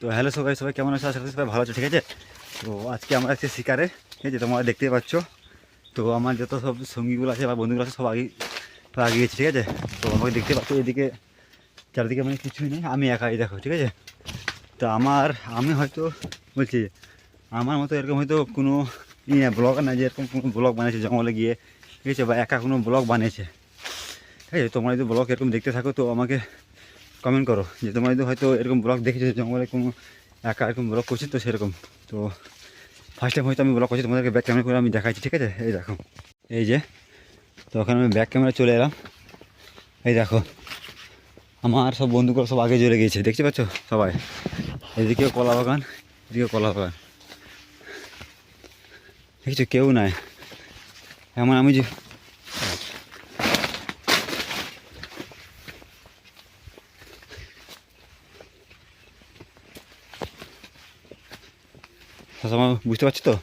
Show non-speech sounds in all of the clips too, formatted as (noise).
তো হ্যালো সবাই সবাই কেমন আছে? আশা সবাই ভালো আছে, ঠিক আছে? তো আজকে আমরা আছি শিকারে ঠিক আছে তোমরা দেখতেই পাচ্ছ, তো আমার যত সব সঙ্গীগুলো আছে বা বন্ধুগুলো আছে, সব আগে আগে গেছে ঠিক আছে? তো আমাকে দেখতে পাচ্ছ, এদিকে চারিদিকে মানে কিছুই নেই, আমি একাই দেখো, ঠিক আছে? তো আমার, আমি হয়তো বলছি, আমার মতো এরকম হয়তো কোনো ইয়ে ব্লগার না যে এরকম কোনো ব্লগ বানিয়েছে জঙ্গলে গিয়ে, ঠিক আছে? বা একা কোনো ব্লগ বানিয়েছে। ঠিক আছে? তোমরা যদি ব্লগ এরকম দেখতে থাকো, তো আমাকে কমেন্ট করো। যে তোমরা যদি হয়তো এরকম ব্লগ দেখেছ জঙ্গলে কোনো একা এরকম ব্লগ করছি, তো সেরকম। তো ফার্স্ট টাইম হয়তো আমি ব্লগ করছি, তোমাদেরকে ব্যাক ক্যামেরা করে আমি দেখাচ্ছি, ঠিক আছে? এই দেখো। এই যে, তো ওখানে আমি ব্যাক ক্যামেরা চলে এলাম। এই দেখো, আমার সব বন্ধুগুলো সব আগে চলে গিয়েছে, দেখতে পাচ্ছ? সবাই। এদিকেও কলা বাগান এদিকেও কলা বাগান। দেখছ? কেউ নাই। এমন আমি যে সবাই বুঝতে পারছ তো?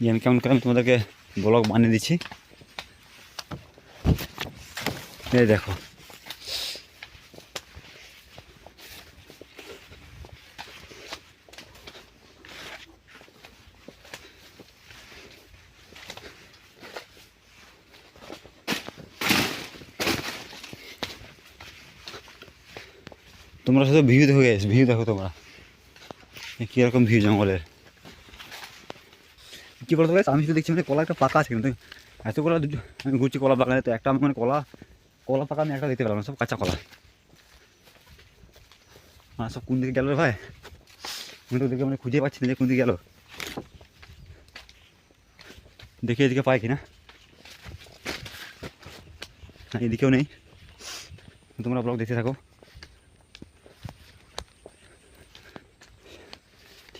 যে আমি কেমন করে তোমাদেরকে ব্লগ বানিয়ে দিচ্ছি। এই দেখো। তোমরা শুধু ভিউ দেখো গেছ ভিউ দেখো তোমরা। কীরকম ভিউ জঙ্গলের? কী বলতো guys, আমি শুধু দেখছি মানে কলা একটা পাকা আছে কিন্তু। এত কলা আমি ঘুরছি কলা বাগানে তো একটা মানে কলা কলা পাকা আমি একটা দেখতে পেলাম না, সব কাঁচা কলা। হ্যাঁ সব কোন দিকে গেল রে ভাই? আমি তো দেখে মানে খুঁজে পাচ্ছি না যে কোন দিকে গেল। দেখি এদিকে পাই কিনা। এদিকেও নেই। তোমরা ব্লগ দেখতে থাকো।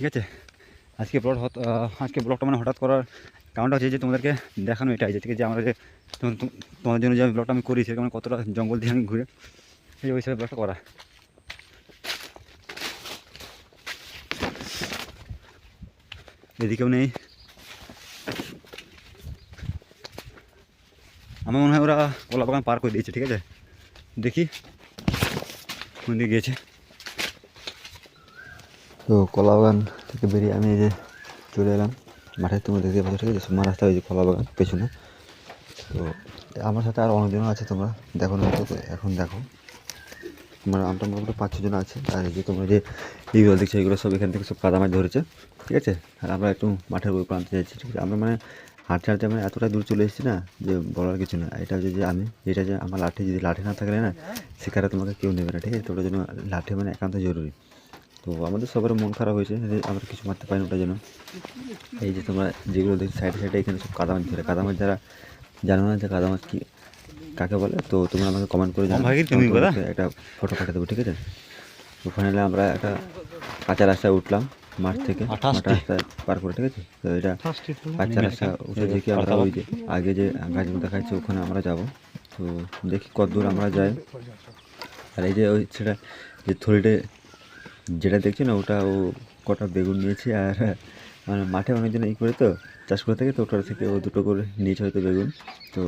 ঠিক আছে? আজকে ব্লগ আজকে ব্লগটা মানে হঠাৎ করার কারণটা হচ্ছে যে তোমাদেরকে দেখানো এটাই, যে ঠিক আছে, আমরা যে তোমা- তোমাদের জন্য যে আমি ব্লগটা আমি করি সেরকম কতটা জঙ্গল দিয়ে আমি ঘুরে সেই ওই হিসাবে ব্লগটা করা। এদিকেও নেই। আমার মনে হয় ওরা কলা বাগান পার করে দিয়েছে, ঠিক আছে? দেখি কোন দিকে গিয়েছে। তো কলা বাগান থেকে বেরিয়ে আমি এই যে চলে এলাম। মাঠে তোমরা দেখতে পাচ্ছ, ঠিক আছে? সুমা রাস্তা ওই যে কলা বাগান পেছনে। তো আমার সাথে আর অনেকজন আছে তোমরা দেখো না তো, এখন দেখো। তোমরা আমরা মোটামুটি পাঁচ ছজন আছে, আর এই যে তোমরা যে এইগুলো দেখছ, এগুলো সব এখান থেকে সব কাদা মাছ ধরেছে, ঠিক আছে? আর আমরা একটু মাঠের ওই প্রান্তে যাচ্ছি, ঠিক আছে? আমরা মানে হাঁটতে হাঁটতে মানে এতটা দূর চলে এসেছি না যে বলার কিছু না। এটা যে আমি, এটা যে আমার লাঠি, যদি লাঠি না থাকলে না, সেখানে তোমাকে কেউ নেবে না, ঠিক আছে? তো ওটার জন্য লাঠি মানে একান্ত জরুরি। তো আমাদের সবার মন খারাপ হয়েছে যে আমরা কিছু মারতে পারি না ওটার জন্য এই যে তোমরা যেগুলো দেখছি সাইডে সাইডে এখানে সব কাদা মাছ ধরে কাদা মাছ যারা জানো না যে কাদা মাছ কি কাকে বলে? তো তোমরা আমাকে কমেন্ট করে জানাও। ভাই, তুমি বলো? একটা ফটো পাঠিয়ে দেবো ঠিক আছে? তো ফাইনালি আমরা একটা কাঁচা রাস্তায় উঠলাম মাঠ থেকে। রাস্তা পার করে ঠিক আছে? তো এটা কাঁচা রাস্তা উঠে দেখি আমরা ওই যে আগে যে গাছগুলো দেখাচ্ছে ওখানে আমরা যাব। তো দেখি কত দূর আমরা যাই। আর এই যে ওই সেটা যে থলিতে যেটা দেখছি না, ওটা ও কটা বেগুন নিয়েছে আর মানে মাঠে অনেকজন এই করে তো, চাষ করে থাকে, তো ওটার থেকে ও দুটো করে নিয়েছে হয়তো বেগুন। তো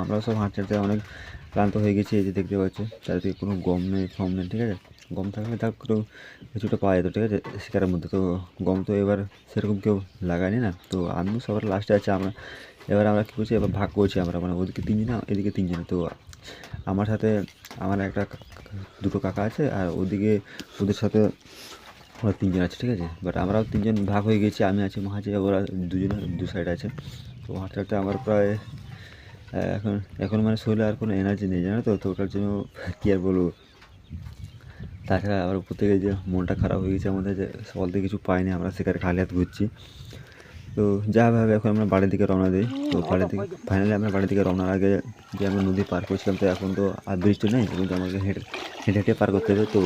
আমরা সব হাঁটতে হাঁটতে অনেক ক্লান্ত হয়ে গেছি, এই যে দেখতে পাচ্ছ, চারিদিকে কোনো গম নেই, ফম নেই, ঠিক আছে? গম থাকলে তার একটু কিছুটা পাওয়া যেত, ঠিক আছে? শিকারের মধ্যে, তো গম তো এবার সেরকম কেউ লাগায়নি না। তো আমিও সবার লাস্টে আছে, আমরা এবার আমরা কী করছি, এবার ভাগ করছি আমরা মানে ওদিকে তিনজনে, এদিকে তিনজনে, তো আমার সাথে আমার একটা দুটো কাকা আছে আর ওদিকে ওদের সাথে ওরা তিনজন আছে, ঠিক আছে? বাট আমরাও তিনজন ভাগ হয়ে গেছি, আমি আছি মাঝে ওরা দুজনে দু সাইড আছে। তো হাঁটতে আমার প্রায় এখন এখন মানে শরীরে আর কোনো এনার্জি নেই, জানো তো? তো ওটার জন্য কী আর বলব? তাছাড়া আবার থেকে যে মনটা খারাপ হয়ে গেছে আমাদের, যে সকাল থেকে কিছু পাইনি, আমরা সেখানে খালি হাত ঘুরছি। তো যা ভাবে এখন আমরা বাড়ির দিকে রওনা দিই। তো বাড়ির দিকে ফাইনালি আমরা বাড়ির দিকে রওনার আগে যে আমরা নদী পার করছিলাম তো এখন তো আর বৃষ্টি নেই কিন্তু আমাকে হেঁটে হেঁটে হেঁটে পার করতে হবে। তো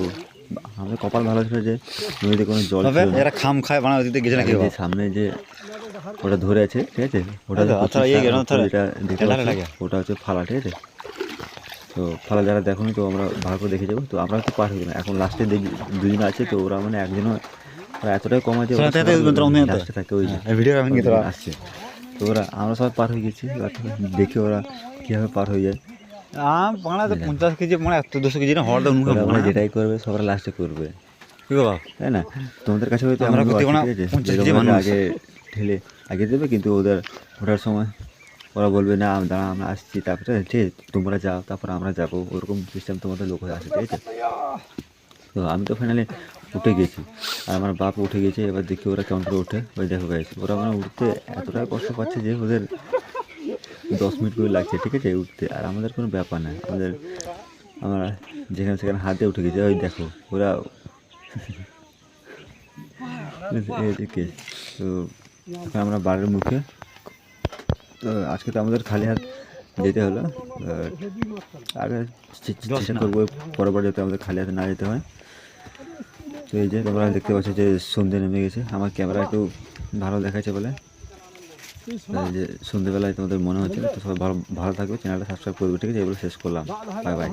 আমাদের কপাল ভালো ছিল যে নদীতে কোনো জল। এরা খাম খায় বানা দিতে গেছে নাকি সামনে যে ওটা ধরে আছে ঠিক আছে? ওটা আচ্ছা, আচ্ছা, যেটা দেখতে ওটা হচ্ছে ফালা ঠিক আছে? তো ফালা যারা দেখোনি তো আমরা ভালো করে দেখে যাব। তো আমরা তো পার হয়ে গেলাম এখন লাস্টে দুজন আছে তো ওরা মানে একজনও ওরা এতটাই কম আছে শোনা, তাই তো বলতে রকম তো। লাস্টে থাকে ওই যে ভিডিও কিন্তু আসছে তো ওরা আমরা সবাই পার হয়ে গেছি দেখে ওরা কীভাবে পার হয়ে যায়। আম বাংলাতে পঞ্চাশ কেজি মানে এত দুশো কেজি না হওয়ার তো ওরা যেটাই করবে সবার লাস্টে করবে। কি গো তাই না? তোমাদের কাছে হয়তো আমরা এমন করতে আছে, কোনো ঠিক আছে? পঞ্চাশ যে কেজি তোমরা আগে ঢেলে আগে দেবে কিন্তু ওদের ওঠার সময় ওরা বলবে না দাঁড়া আমরা আসছি। তারপরে ঠিক তোমরা যাও তারপর আমরা যাব। ওরকম সিস্টেম তোমাদের লোক হয়ে আসে ঠিক আছে? তো আমি তো ফাইনালি উঠে গেছি। আর আমার বাপ উঠে গেছে এবার দেখি ওরা কেমন করে উঠে ওই দেখো গাইছে ওরা মানে উঠতে এতটাই কষ্ট পাচ্ছে যে ওদের দশ মিনিট করে লাগছে ঠিক আছে? উঠতে। আর আমাদের কোনো ব্যাপার না আমাদের আমরা যেখানে সেখানে হাতে উঠে গেছে। ওই দেখো ওরা (laughs) case। তো এখন আমরা বাড়ির মুখে তো আজকে তো আমাদের খালি হাত যেতে হলো। আগে চেষ্টা করব পরবার যাতে আমাদের খালি হাতে না যেতে হয়। তো এই যে তোমরা দেখতে পাচ্ছ যে সন্ধে নেমে গেছে। আমার ক্যামেরা একটু ভালো দেখাচ্ছে বলে। যে সন্ধেবেলায় তোমাদের মনে হচ্ছে তো সবাই ভালো ভালো থাকবে। চ্যানেলটা সাবস্ক্রাইব করবে, ঠিক আছে? এগুলো শেষ করলাম। Bye bye.